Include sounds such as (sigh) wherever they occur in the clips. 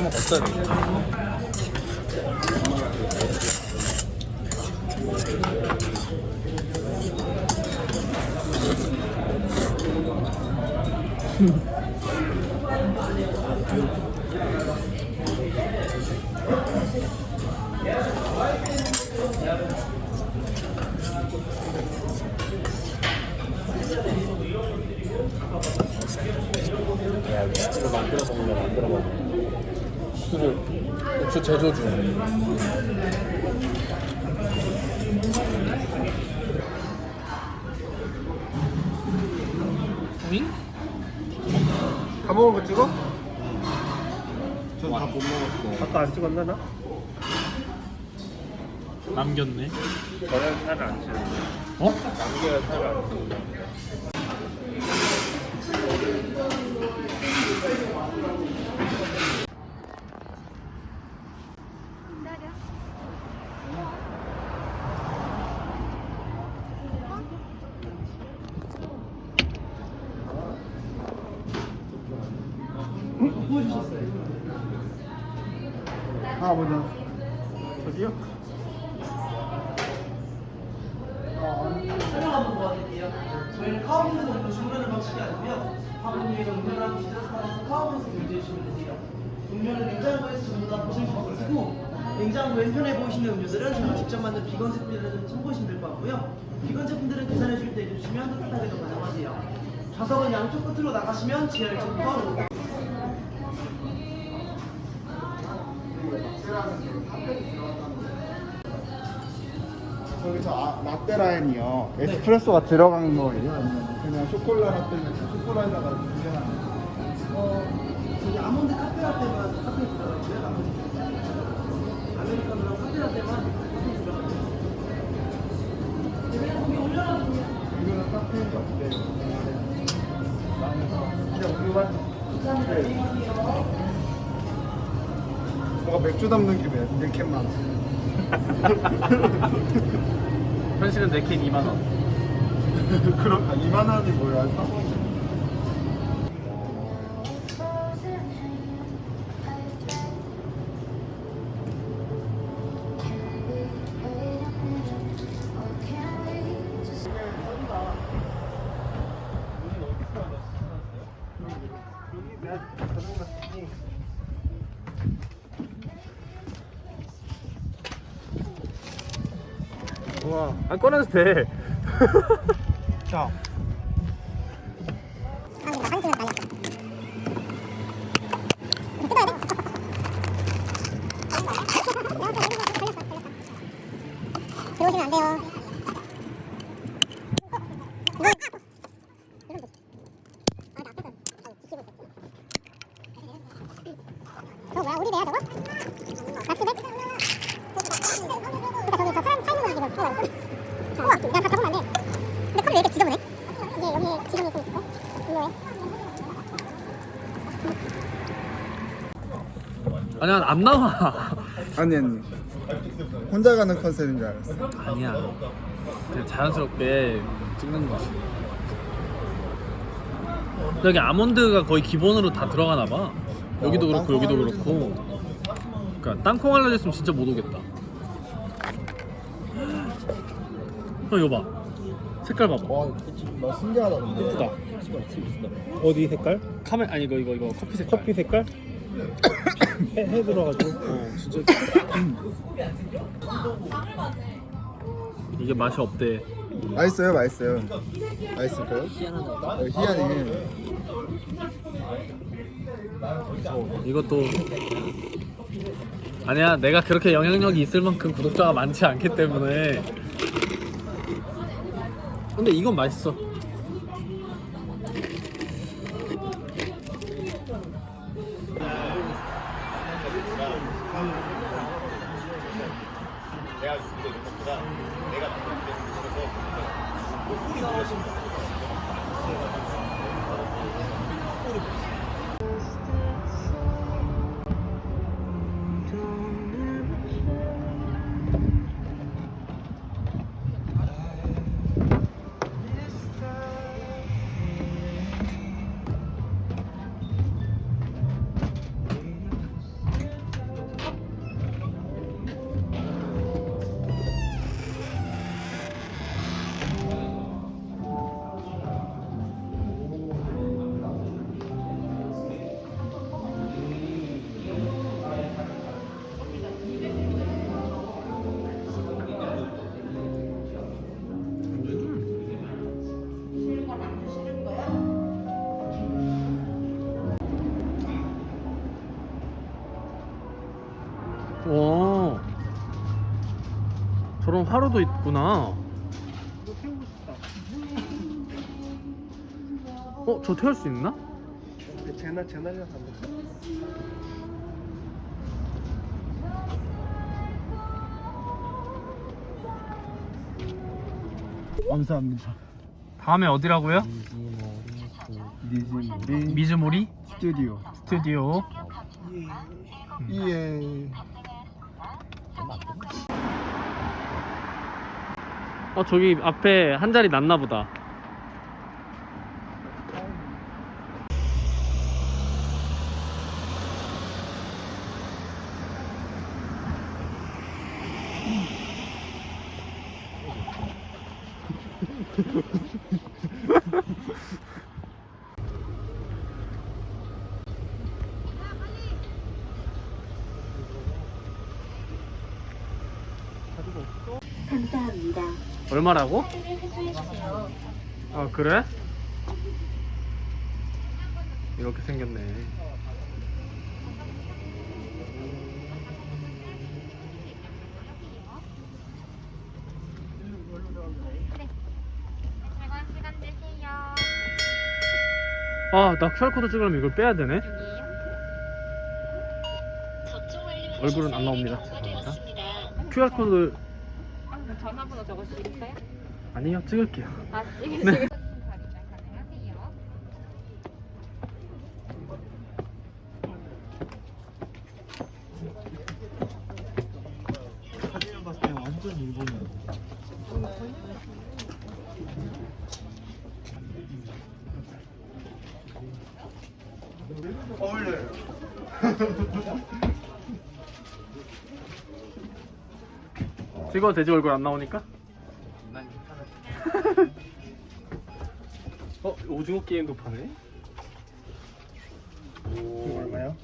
한번 갔어야 돼. 야, 육수를 만들어 먹어. 육수를 육수 제조주. 응? 다 먹은 거 찍어? 전 다 못 먹었어. 아까 안 찍었나 나? 남겼네. 저는 살을 안 찌는데. 어? 남겨야 살을 안 찌는데. 보이시는 음료들은 제가 직접 만든 비건 제품이라는 참고하시면 될 것 같고요. 비건 제품들은 계산해 줄때 해주시면 따뜻하게 더 가능하세요. 좌석은 양쪽 끝으로 나가시면 지하 1층부터 로고 저기 저 아, 라떼 라인이요. 에스프레소가 들어간 거예요? 아니면 그냥 쇼콜라 라떼는 쇼콜라에다가 그냥 어, 저기 아몬드 카페 라떼만 카페에 들어가 있고요. 나머지 이거는 카페인이 없대요. 나는 그냥 우유만 뭐가 맥주 담는 김에 네 캔만. 현실은 내캔 2만 원. (laughs) 그럼 아, 2만 원이 뭐야? 3만 원. 와, 안 꺼내도 돼. 자. 들어오시면 안 돼요. 저거 뭐야? 우리 내야 저거? 낚시백? 그러니까 저기 저 사람 차 있는 거 지금 우와 우와 야다 잡으면 안 돼. 왜 이렇게 지저분해? 이게 여기 지점이 좀 있어? 이거에? 아니야, 안 나와. 아니 아니. 혼자 가는 컨셉인 줄 알았어. 아니야. 그냥 자연스럽게 찍는 거지. 여기 아몬드가 거의 기본으로 다 들어가나 봐. 여기도 어, 그렇고 여기도 그렇고. 그러니까 땅콩 알러지 있으면 진짜 못 오겠다. 어 이거 봐. 색깔 봐봐. 와, 나 신기하다 근데. 예쁘다. 어디 색깔? 카메 아니 이거 이거 이거 커피 색깔. 커피 색깔? (coughs) 해, 해 들어가지고 어 진짜. 이게 맛이 없대. 맛있어요, 맛있어요. 맛있을까요? 희한하다. 희한해. 이것도 아니야 내가 그렇게 영향력이 있을 만큼 구독자가 많지 않기 때문에 근데 이건 맛있어. 내가 있는 것보다 내가 게 있어서 꼴이 나오시면 와 화로도 있구나 어? 저 태울 수 있나? 제날 제날이랑 안 감사합니다. 다음에 어디라고요? 미즈모리 스튜디오. 스튜디오 예. 어 저기 앞에 한 자리 났나 보다 감사합니다. 얼마라고? 아 그래? 이렇게 생겼네 되세요. 아나 QR코드 찍으려면 이걸 빼야 되네. 얼굴은 안 나옵니다. QR코드 아, 전화번호 적어주실까요? 아니요 찍을게요 아, 이게 네. 지금 자리장 가능하세요. 사진을 봤을 때 완전 일본이야. 어울려요. 찍어도 되지 얼굴 안 나오니까? (laughs) 어? 오징어 게임도 파네? 이거 얼마야?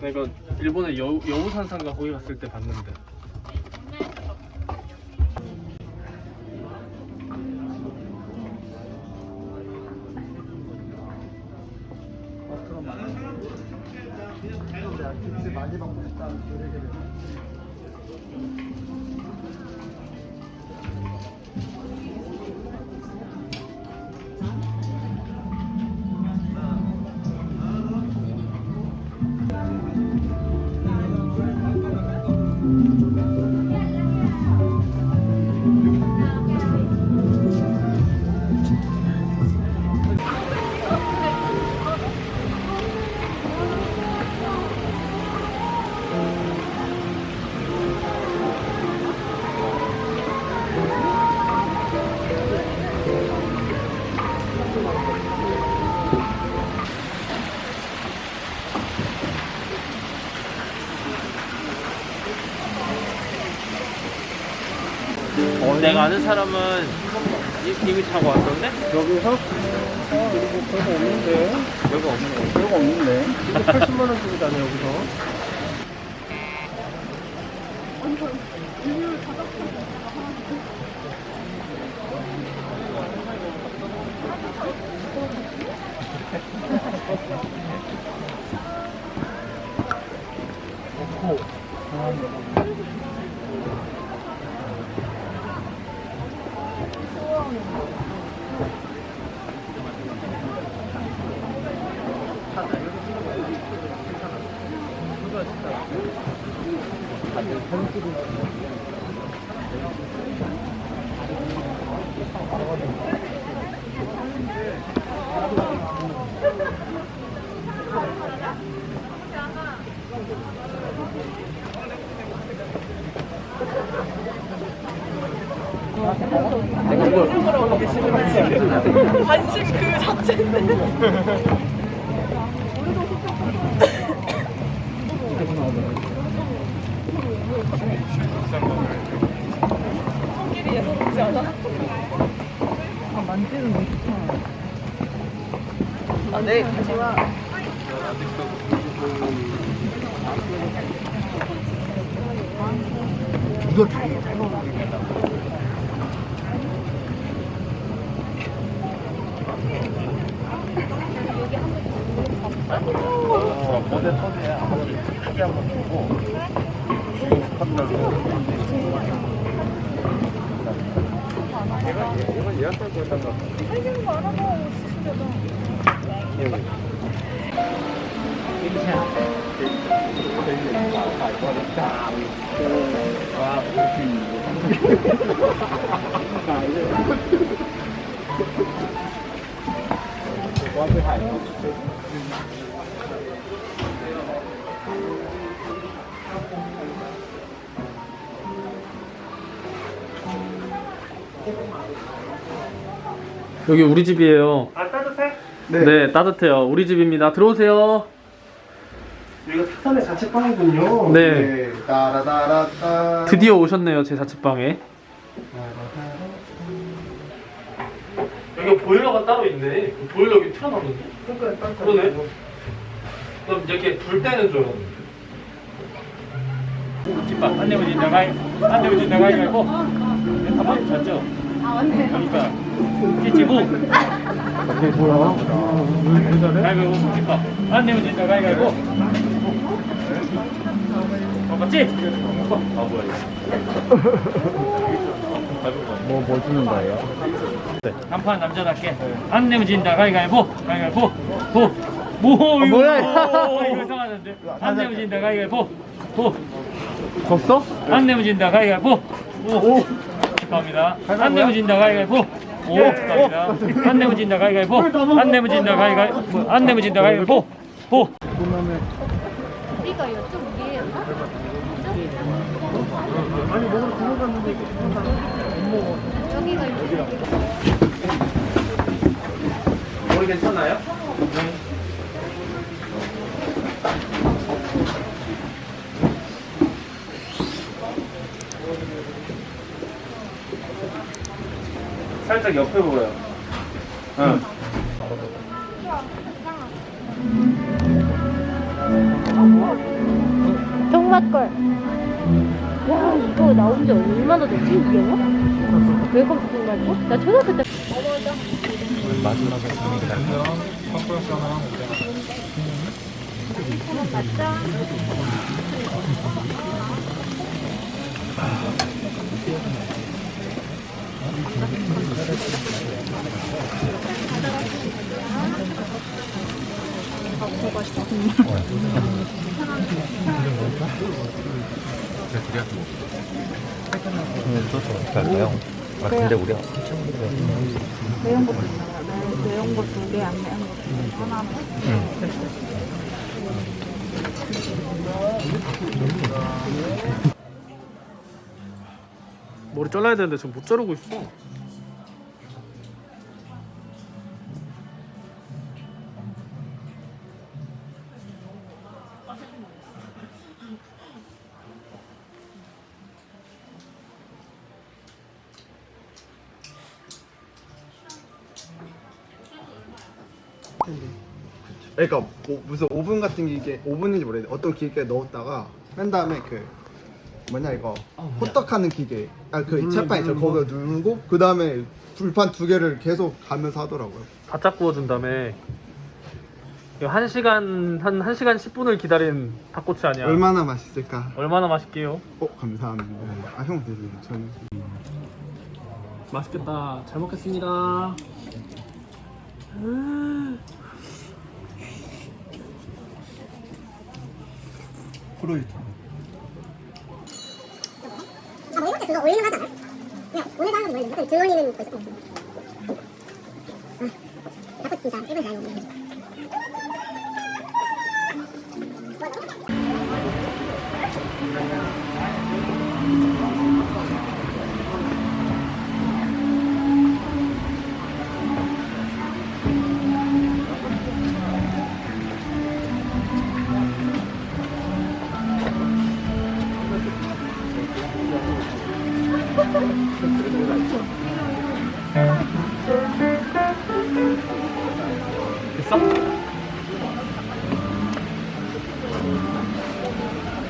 나 이거 일본의 여우, 여우산상가 거기 갔을 때 봤는데 내가 아는 사람은 이미 타고 왔던데? 여기서? 어, 이거 별거 없는데. 별거 없는데? 별거 없는데. 이거 (laughs) 80만 원 주고 다녀 여기서. 넣고. (laughs) 아, 관심 그 자체인데. 손길이 예사롭지 않아? 아, 만지는 거 좋구나. 아, 네, 가지 마. 이거 다 모델 터드에 한번 크게 한번 보고 지금 스팟별로 얘가 얘가 예약할 거였다가 여기 우리 집이에요. 아 따뜻해? 네. 따뜻해요. 우리 집입니다. 들어오세요. 여기가 타산의 자취방이군요. 네. 따라따라따. 드디어 오셨네요, 제 자취방에. 여기 보일러가 따로 있네. 보일러 여기 틀어놨는데? 그러니까 그러네. 그럼 이렇게 불 때는 내면 진다 가이 안 내면 진다 가이 말고 가만 잤죠 아 맞네 그러니까 찌찌고 가위바위보 집밥 안 내면 가이 말고 어 맞지? 아 뭐야 뭐, 뭐 주는 거예요? 한판 남자답게 안 내면 진다 가위가위보 가위가위보 보 뭐, 이거, 뭐야? 이거 이상하는데 안 내면 진다 가위가위보 보 졌어? 안 내면 진다 가위가위보 오 축하합니다. 안 내면 진다 가위가위보 오 축하합니다. 안 내면 진다 가위가위보 안 내면 진다 가위가위보 안 내면 진다 가위가위보 보 우리가 이쪽 위에였나? 여기가 이쪽 머리 괜찮아요? 살짝 옆에 보여요. 응. 정맛걸. 야 이거 나온 지 얼마나 됐지 이게요? 웰컴 투 말고? 나 초등학교 때. 매운 것도 있어요. 매- 매운 거두 개, 안 매운 거 하나. 머리 잘라야 되는데 지금 못 자르고 있어. 그러니까 오- 무슨 오븐 같은 기계 오븐인지 모르겠는데 어떤 기계에 넣었다가 뺀 다음에 그 뭐냐 이거 호떡하는 기계 아그 채판 있죠 거기 누르고 그 다음에 불판 두 개를 계속 가면서 하더라고요 바짝 구워준 다음에 이거 한 시간 한 1시간 10분을 기다린 닭꼬치 아니야? 얼마나 맛있을까 얼마나 맛있게요? 어 감사합니다 아형 드세요 저는 맛있겠다. 잘 먹겠습니다. 프로이트 그거 올리는 거 하잖아. 그냥 오늘도 하는 거 뭐였는데 그럼 들 올리는 거 있어.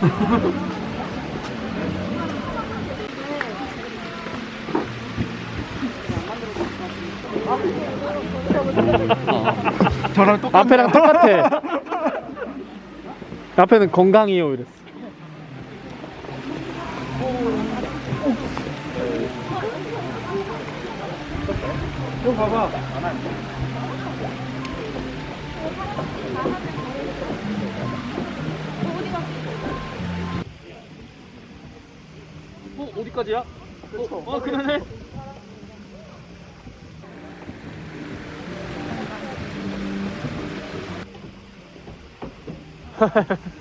(laughs) 저랑 똑같네. 앞에랑 똑같아. 앞에는 건강이요 이랬어. 어 어디까지야? 어, 어 그러네. (laughs)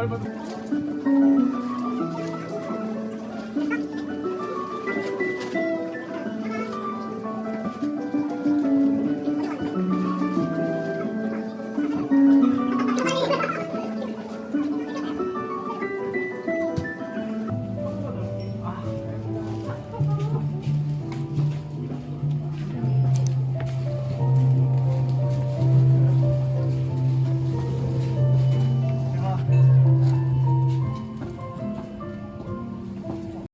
張ります